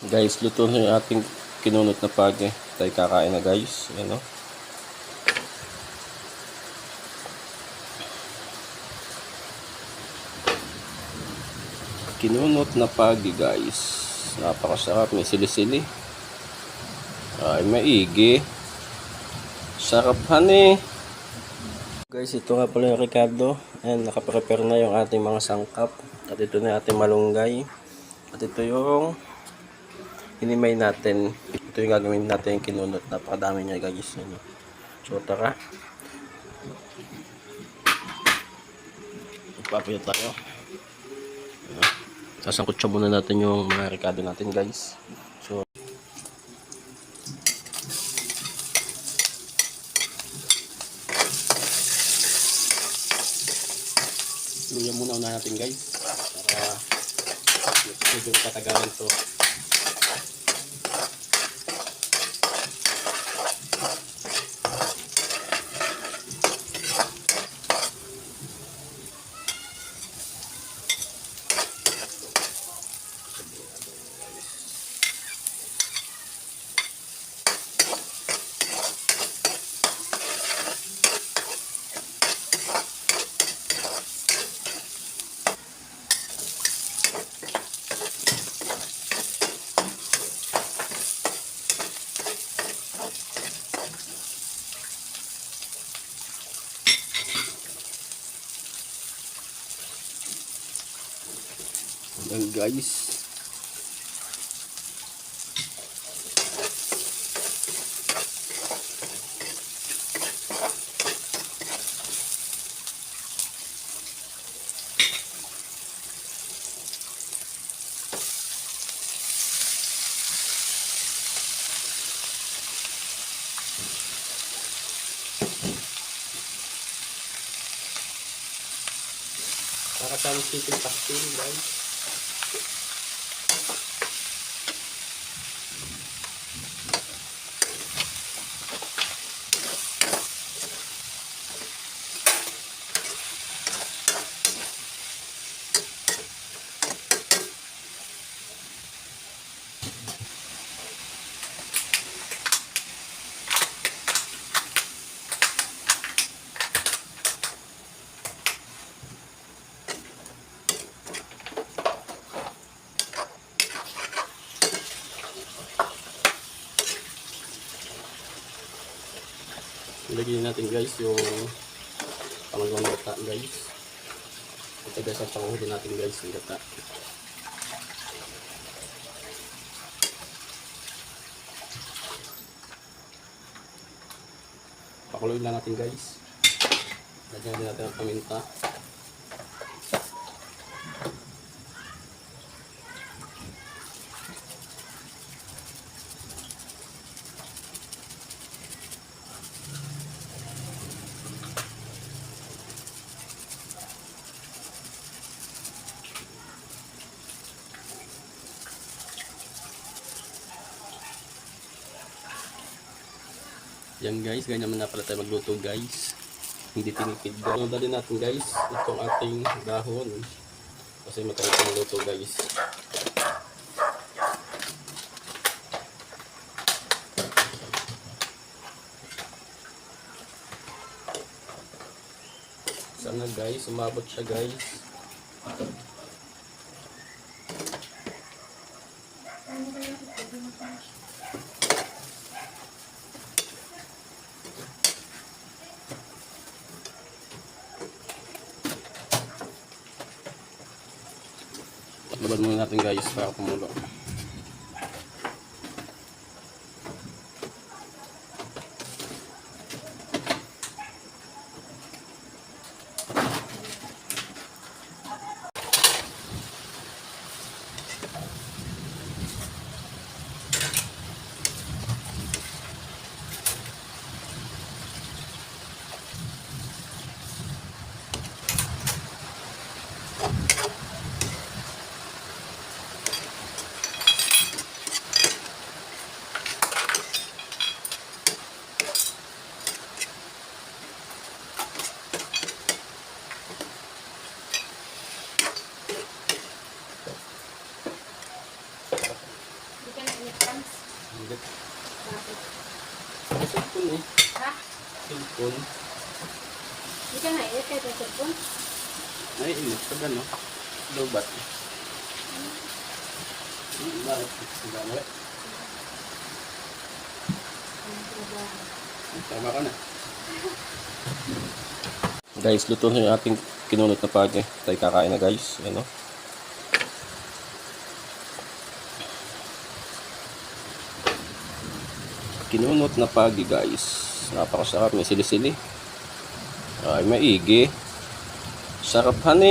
Guys, luto na yung ating kinunot na page. Tayo kakain na guys. Ayan o. Kinunot na page guys. Napakasarap. May sili-sili. Ay, maigi. Sarap honey. Guys, ito nga pala yung Ricardo. Ayan, nakaprepare na yung ating mga sangkap. At ito na yung ating malunggay. At ito yung hinimay natin. Ito yung gagawin natin yung kinunot. Napakadami niya guys. Ano. So tara. Magpapayo tayo. Siya muna natin yung mga Ricardo natin guys. So Luya muna una natin guys. Para medyo katagalan to. Ayan guys. Para sa chicken pastil guys. Ilagay natin guys yung pangalawang gata guys. Ito guys ang panghuli natin guys yung gata. Pakuloyin lang natin guys. Lagyan natin ang paminta. Yan guys, ganyan naman na pala tayo magluto guys. Hindi tinipid. Ano dali natin guys, itong ating dahon. Kasi matagal ito magluto guys. Sana guys, umabot siya guys. Laban muna natin guys para kumulo. Hindi. Bakit? Cellphone eh. Ha? Cellphone. Hindi ka kahit ang cellphone? Init. Pag ano? Lobat. Hmm, bakit? Ang dami. Ang ka. Guys, luto na yung ating kinunot na pagi. Tayo kakain na guys. Ano? Kinunot na pagi guys. Napakasarap. May sili-sili. Ay, maigi. Sarap han.